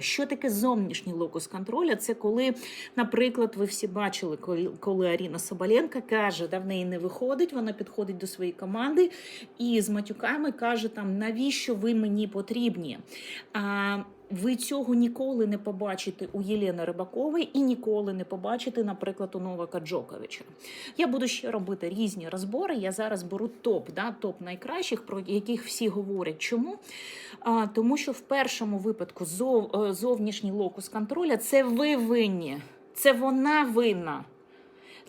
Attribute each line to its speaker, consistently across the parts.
Speaker 1: Що таке зовнішній локус контролю? Це коли, наприклад, ви всі бачили, коли, коли Аріна Соболенка каже, да в неї не виходить, вона підходить до своєї команди і з матюками каже, там, навіщо ви мені потрібні? А, ви цього ніколи не побачите у Єлени Рибакової і ніколи не побачите, наприклад, у Новака Джоковича. Я буду ще робити різні розбори. Я зараз беру топ, да, топ найкращих, про яких всі говорять. Чому? А, тому що в першому випадку зов, е, зовнішній локус контроля це ви винні, це вона винна.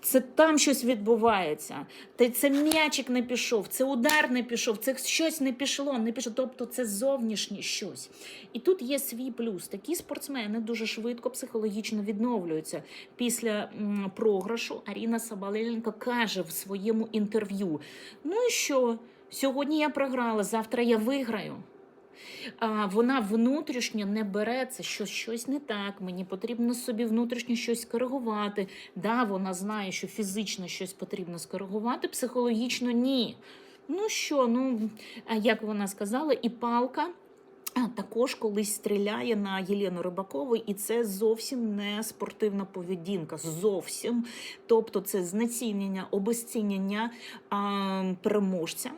Speaker 1: Це там щось відбувається. Та Це м'ячик не пішов, це удар не пішов, це щось не пішло, не пішло. Тобто це зовнішнє щось. І тут є свій плюс. Такі спортсмени дуже швидко психологічно відновлюються. Після програшу Аріна Сабаленко каже в своєму інтерв'ю: ну і що? Сьогодні я програла, завтра я виграю. Вона внутрішньо не береться, що щось не так, мені потрібно собі внутрішньо щось коригувати. Да, вона знає, що фізично щось потрібно скоригувати, психологічно ні. Ну що, ну, як вона сказала, і палка. Також колись стріляє на Єлену Рибакову, і це зовсім не спортивна поведінка. Зовсім. Тобто це знецінення, обезцінення а, переможця.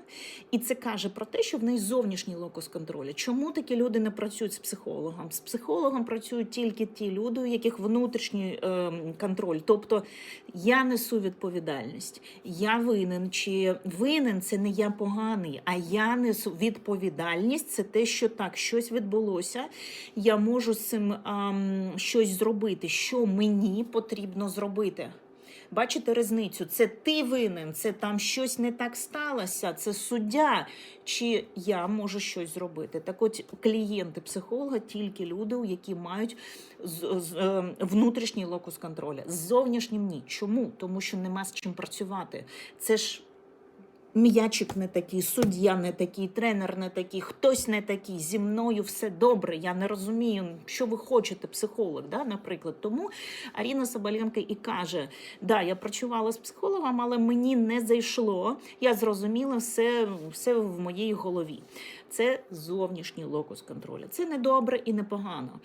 Speaker 1: І це каже про те, що в неї зовнішній локус контролю. Чому такі люди не працюють з психологом? З психологом працюють тільки ті люди, у яких внутрішній е, контроль. Тобто я несу відповідальність, я винен чи винен це не я поганий, а я несу відповідальність. Це те, що так, щось відбулося. Я можу з цим ем, щось зробити, що мені потрібно зробити. Бачите різницю? Це ти винен, це там щось не так сталося, це суддя, чи я можу щось зробити. Так от клієнти психолога тільки люди, які мають з, е, внутрішній локус контролю. З зовнішнім ні. Чому? Тому що нема з чим працювати. Це ж. М'ячик не такий, суддя не такий, тренер не такий, хтось не такий. Зі мною все добре. Я не розумію, що ви хочете, психолог, да, наприклад. Тому Аріна Соболенко і каже: да, я працювала з психологом, але мені не зайшло. Я зрозуміла все, все в моїй голові. Це зовнішній локус контролю. Це не добре і не погано.